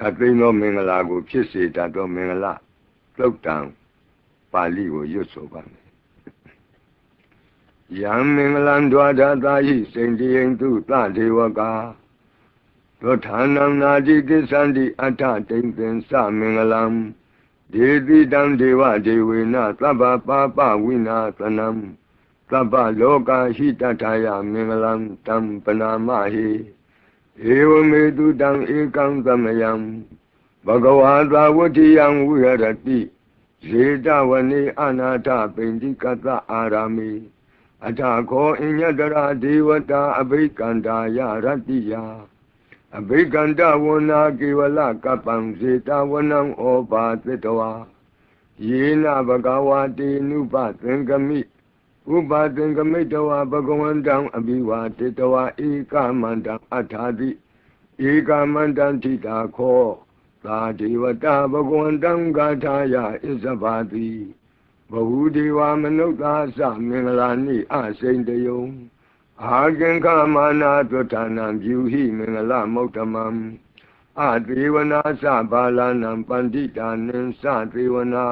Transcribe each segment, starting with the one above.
ခတ်သိမ်းသောမင်္ဂလာကို ဖြစ်စေတတ်သောမင်္ဂလာသုတ်တံပါဠိကိုရွတ်ဆိုပါမယ်ယံမင်္ဂလံဒွါဒသာဟိစိန်တိယံသူသဒေဝကာသောဌာနံနာတိကိသန္တိအထတိန်သင်္စမင်္ဂလံဒေတိတံဒေဝဒေဝေနသဗ္ဗပါပဝိနာသနံသဗ္ဗလောကဟိတထာယမင်္ဂလံတံပနာမဟိ ဧဝမေတုတံဧကံသမယံဘဂဝါသာဝတိယံဝိဟရတိဇေတဝနေအနာထပိန္တိကတအာရာမိအထာခောအညတရာဒေဝတာအဘိကန္တာယရတ္တိယအဘိကန္တဝနာကေဝလကပံဇေတဝနံဩပါသတ္တဝါယေနဘဂဝါတေနုပသင်္ကမိ ဥပါသင်္ကမိတဝါဘဂဝန္တံအဘိဝါတေတဝါဧကမန္တံအထာတိဧကမန္တံထိတာခောသာဒေဝတာဘဂဝန္တံဂါထာယဣဇဘာတိဘဟုဒေဝမနုဿာသမင်္ဂလာနိအစိန်တယုံအာကင်္ခမာနာသုဌာနံပြုဟိမင်္ဂလမုဒ္ဓမံအသေဝနာသဘာလနံပန္တိတာနိသသေဝနာ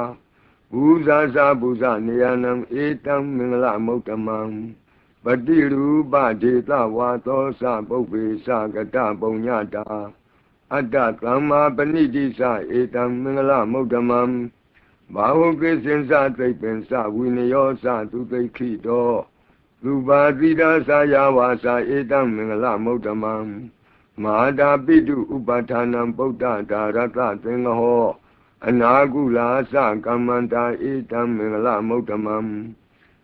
ဘူဇာသဘူဇနေယနံဧတံမင်္ဂလမုဒ္ဓမံပတိရူပဒေသဝါသောသပုပ္ပေသကတပုံညတာအတ္တသမ္မာပဏိတိသဧတံမင်္ဂလမုဒ္ဓမံဘာဝကိစင်္စသိပ္ပင်္စဝိနယောသသူသိခိတောလူပါတိတာသာယဝါစာဧတံမင်္ဂလမုဒ္ဓမံမဟာတာပိတုဥပဌာနံပုဒ္ဒဒါရတသင်္ဃဟော အနာကုလာသကမ္မန္တာဧတံမင်္ဂလမုဒ္ဓမံ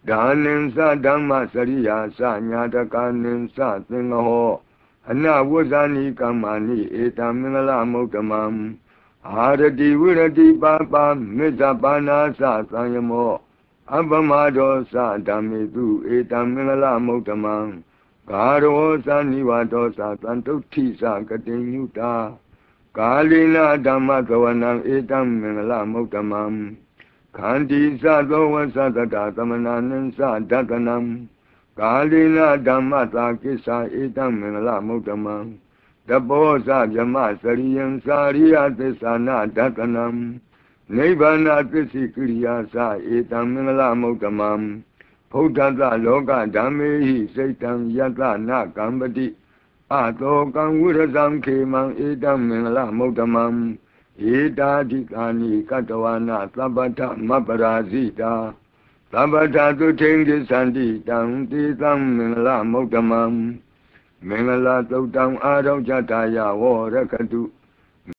ဒါနိသဓမ္မစရိယာသညာတကနိသသင်္ဃဟောအနဝဇ္ဇာနိကမ္မာနိဧတံမင်္ဂလမုဒ္ဓမံအာရတိဝိရတိပါပါမေဇ္ဇပါဏာသသံယမောအပမဒောသဓမ္မေတုဧတံမင်္ဂလမုဒ္ဓမံဂါရောသနိဝါဒောသသံတုဋ္ဌိသကတိညုတာ ကာလိနာဓမ္မသဝနံဧတံမင်္ဂလမုဒ္ဓမံခန္တီသသောဝသတတသမနာနိသဒတနံကာလိနာဓမ္မသာကိစ္ဆာဧတံမင်္ဂလမုဒ္ဓမံတဘောဇဗြမစရိယံစာရိယသစ္စာနာဒတနံနိဗ္ဗာန်သစ္စိကိရိယာသဧတံမင်္ဂလမုဒ္ဓမံဘုဒ္ဓတလောကဓမ္မေဟိစိတ်တံယတနာကံပတိ အတောကံဝိရဇံခေမံဧတံမင်္ဂလမုဒ္ဓမံဧတာဓိကာနိကတဝနာသဗ္ဗထမပရာဇိတာသဗ္ဗထသုထိန်ကိသန္တိတံတိသံမင်္ဂလမုဒ္ဓမံမင်္ဂလာသုတ်တံအာရုံကြတာယဝရကတု